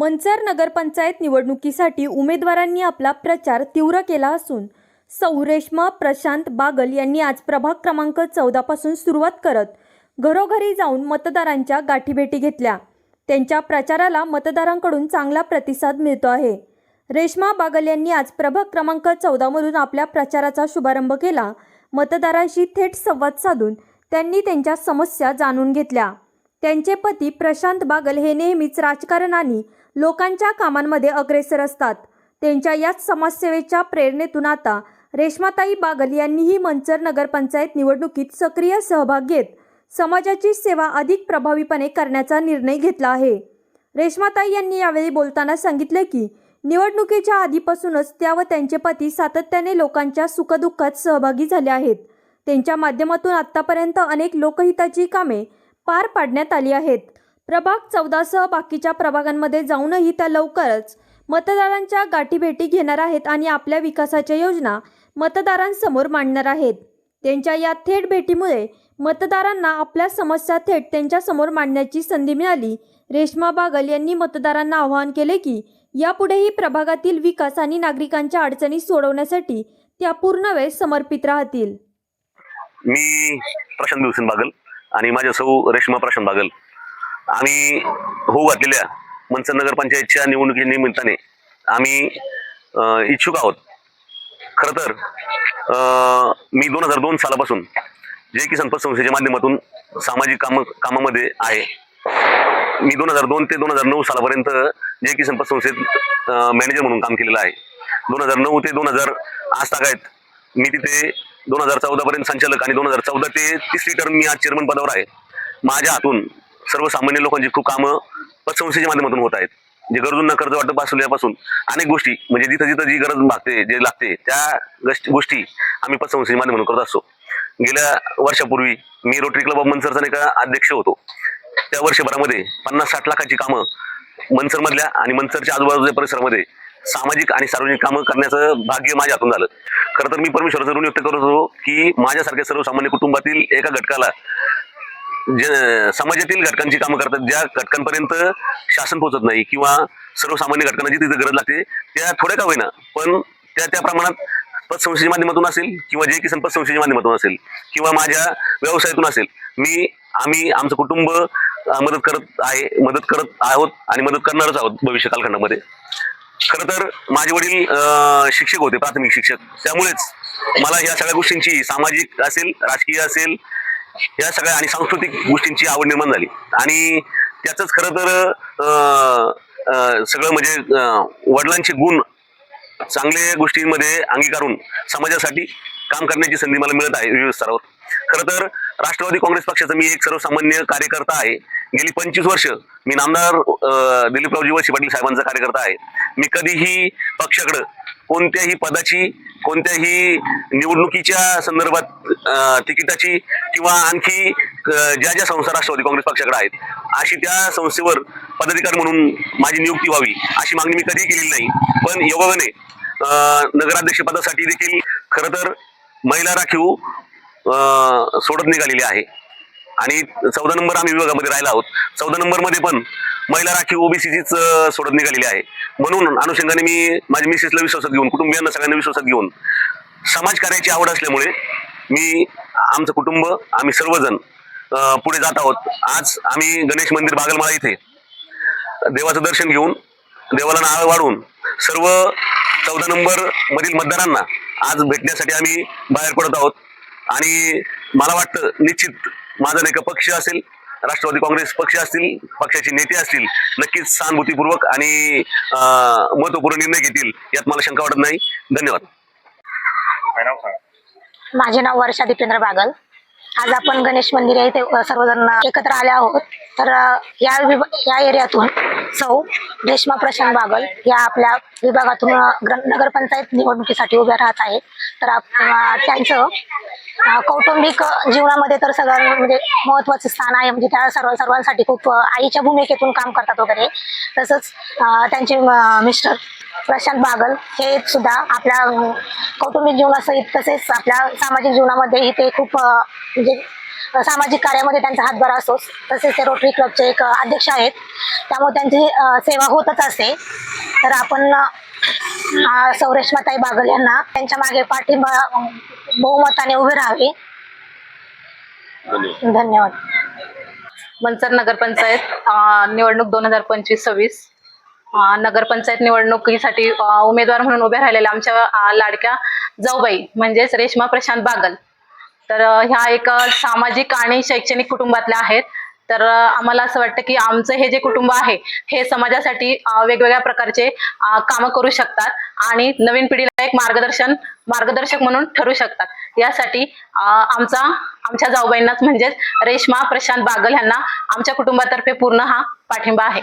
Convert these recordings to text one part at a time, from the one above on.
मंचर नगरपंचायत निवडणुकीसाठी उमेदवारांनी आपला प्रचार तीव्र केला असून सौ रेश्मा प्रशांत बागल यांनी आज प्रभाग क्रमांक चौदापासून सुरुवात करत घरोघरी जाऊन मतदारांच्या गाठीभेटी घेतल्या. त्यांच्या प्रचाराला मतदारांकडून चांगला प्रतिसाद मिळतो आहे. रेश्मा बागल यांनी आज प्रभाग क्रमांक चौदामधून आपल्या प्रचाराचा शुभारंभ केला. मतदारांशी थेट संवाद साधून त्यांनी त्यांच्या समस्या जाणून घेतल्या. त्यांचे पती प्रशांत बागल हे नेहमीच राजकारण आणि लोकांच्या कामांमध्ये अग्रेसर असतात. त्यांच्या याच समाजसेवेच्या प्रेरणेतून आता रेश्माताई बागल यांनीही मंचर नगरपंचायत निवडणुकीत सक्रिय सहभाग घेत समाजाची सेवा अधिक प्रभावीपणे करण्याचा निर्णय घेतला आहे. रेश्माताई यांनी यावेळी बोलताना सांगितले की निवडणुकीच्या आधीपासूनच त्या व त्यांचे पती सातत्याने लोकांच्या सुखदुःखात सहभागी झाले आहेत. त्यांच्या माध्यमातून आतापर्यंत अनेक लोकहिताची कामे पार पाडण्यात आली आहेत. प्रभाग चौदासह बाकीच्या प्रभागांमध्ये जाऊनही त्या लवकरच मतदारांच्या गाठीभेटी घेणार आहेत आणि आपल्या विकासाच्या योजना मतदारांसमोर मांडणार आहेत. त्यांच्या या थेट भेटीमुळे मतदारांना आपल्या समस्या थेट त्यांच्यासमोर मांडण्याची संधी मिळाली. रेश्मा बागल यांनी मतदारांना आवाहन केले की यापुढेही प्रभागातील विकास आणि नागरिकांच्या अडचणी सोडवण्यासाठी त्या पूर्ण वेळ समर्पित राहतील. मी प्रशांत बागल आणि माझ्या सौ रेश्मा प्रशांत बागल आम्ही होऊ घातलेल्या मनसर नगरपंचायतच्या निवडणुकीच्या निमित्ताने आम्ही इच्छुक आहोत. खरं तर अं, मी दोन हजार दोन सालापासून जे की संपत संस्थेच्या माध्यमातून सामाजिक काम कामामध्ये आहे. मी दोन हजार दोन ते दोन हजार नऊ सालापर्यंत जे की संपत संस्थेत मॅनेजर म्हणून काम केलेलं आहे. दोन हजार नऊ ते दोन हजार आज तागायत मी तिथे दोन हजार चौदापर्यंत संचालक आणि दोन हजार चौदा ते तिसरी टर्म मी आज चेअरमन पदावर आहे. माझ्या हातून सर्वसामान्य लोकांची खूप कामं पतसंस्थेच्या माध्यमातून होत आहेत. जे गरजूंना कर्ज वाटप असल्यापासून अनेक गोष्टी म्हणजे जिथं जिथं जी गरज भागते जे लागते त्या गोष्टी आम्ही पतसंस्थेच्या माध्यमातून करत असतो. गेल्या वर्षापूर्वी मी रोटरी क्लब ऑफ मनसरचा एक अध्यक्ष होतो. त्या वर्षभरामध्ये पन्नास साठ लाखाची कामं मनसरमधल्या आणि मनसरच्या आजूबाजूच्या परिसरामध्ये सामाजिक आणि सार्वजनिक कामं करण्याचं भाग्य माझ्या हातून झालं. खरं तर मी परमेश्वराचं ऋण व्यक्त करत होतो की माझ्यासारख्या सर्वसामान्य कुटुंबातील एका घटकाला समाजातील घटकांची कामं करतात ज्या घटकांपर्यंत शासन पोहोचत नाही किंवा सर्वसामान्य घटकांना जी तिथे गरज लागते त्या थोड्या का होईना. पण त्या त्या प्रमाणात पतसंस्थेच्या माध्यमातून असेल किंवा जे किसान पतसंस्थेच्या माध्यमातून असेल किंवा माझ्या व्यवसायातून असेल मी आम्ही आमचं कुटुंब मदत करत आहे मदत करत आहोत आणि मदत करणारच आहोत भविष्य कालखंडामध्ये. खरं तर माझे वडील शिक्षक होते प्राथमिक शिक्षक. त्यामुळेच मला या सगळ्या गोष्टींची सामाजिक असेल राजकीय असेल या सगळ्या आणि सांस्कृतिक गोष्टींची आवड निर्माण झाली. आणि त्याचंच खरं तर अं, सगळं म्हणजे वडिलांचे गुण चांगल्या गोष्टींमध्ये अंगीकारून समाजासाठी काम करण्याची संधी मला मिळत आहे विविध स्तरावर. खरं तर राष्ट्रवादी काँग्रेस पक्षाचा मी एक सर्वसामान्य कार्यकर्ता आहे. गेली पंचवीस वर्ष मी नामदार अं, दिलीपरावजी वळसे पाटील साहेबांचा कार्यकर्ता आहे. मी कधीही पक्षाकडं कोणत्याही पदाची कोणत्याही निवडणुकीच्या संदर्भात तिकिटाची किंवा आणखी ज्या ज्या संस्था राष्ट्रवादी काँग्रेस पक्षाकडे आहेत अशी त्या संस्थेवर पदाधिकारी म्हणून माझी नियुक्ती व्हावी अशी मागणी मी कधीही केलेली नाही. पण योगाने नगराध्यक्ष पदासाठी देखील खरं तर महिला राखीव अं, सोडत निघालेली आहे. आणि चौदा नंबर आम्ही विभागामध्ये राहिला आहोत. चौदा नंबरमध्ये पण महिला राखीव ओबीसीचीच सोडत निघालेली आहे. म्हणून अनुषंगाने मी माझ्या मिसेसला विश्वासात घेऊन कुटुंबियांना सगळ्यांना विश्वासात घेऊन समाजकार्याची आवड असल्यामुळे मी आमचं कुटुंब आम्ही सर्वजण पुढे जात आहोत. आज आम्ही गणेश मंदिर बागलमाळा इथे देवाचं दर्शन घेऊन देवाला नाळ वाढून सर्व चौदा नंबर मधील मतदारांना आज भेटण्यासाठी आम्ही बाहेर पडत आहोत. आणि मला वाटतं निश्चित माझा नाही का पक्ष असेल राष्ट्रवादी काँग्रेस पक्ष असतील पक्षाचे नेते असतील नक्कीच सहानुभूतीपूर्वक आणि महत्त्वपूर्ण निर्णय घेतील यात मला शंका वाटत नाही. धन्यवाद. माझे नाव वर्षा दीपेंद्र बागल. आज आपण गणेश मंदिर आहे इथे सर्वजण एकत्र आले आहोत. तर या विभ या एरियातून सौ रेश्मा प्रशांत बागल या आपल्या विभागातून नगरपंचायत निवडणुकीसाठी उभ्या राहत आहेत. तर त्यांचं कौटुंबिक जीवनामध्ये तर सगळं म्हणजे महत्वाचं स्थान आहे. म्हणजे त्या सर्व सर्वांसाठी खूप आईच्या भूमिकेतून काम करतात वगैरे. तसंच त्यांचे मिस्टर प्रशांत बागल हे सुद्धा आपल्या कौटुंबिक जीवनासहित तसेच आपल्या सामाजिक जीवनामध्येही ते खूप म्हणजे सामाजिक कार्यामध्ये त्यांचा हातभार असतोच. तसेच ते रोटरी क्लबचे एक अध्यक्ष आहेत. त्यामुळे त्यांची सेवा होतच असते. तर आपण सौरेश्माताई बागल यांना. त्यांच्या मागे पाठिंबा बहुमताने उभे राहावे. धन्यवाद. मंचर नगरपंचायत निवडणूक दोन हजार पंचवीस सव्वीस. नगरपंचायत निवडणुकीसाठी उमेदवार म्हणून उभ्या राहिलेल्या आमच्या लाडक्या जाऊबाई म्हणजेच रेश्मा प्रशांत बागल. तर ह्या एक सामाजिक आणि शैक्षणिक कुटुंबातल्या आहेत. तर आम्हाला असं वाटतं की आमचं हे जे कुटुंब आहे हे समाजासाठी वेगवेगळ्या प्रकारचे काम कामं करू शकतात आणि नवीन पिढीला एक मार्गदर्शन मार्गदर्शक म्हणून ठरू शकतात. यासाठी आमचा आमच्या जाऊबाईंनाच म्हणजेच रेश्मा प्रशांत बागल यांना आमच्या कुटुंबातर्फे पूर्ण हा पाठिंबा आहे.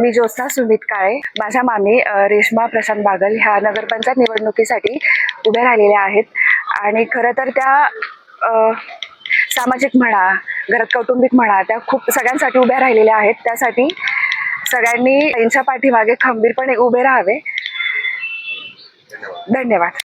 मी ज्योत्स्ना सुमित काळे. माझ्या मामी रेश्मा प्रशांत बागल ह्या नगरपंचायत निवडणुकीसाठी उभ्या राहिलेल्या आहेत. आणि खरं तर त्या सामाजिक म्हणा घरात कौटुंबिक म्हणा त्या खूप सगळ्यांसाठी उभ्या राहिलेल्या आहेत. त्यासाठी सगळ्यांनी त्यांच्या पाठीमागे खंबीरपणे उभे राहावे. धन्यवाद.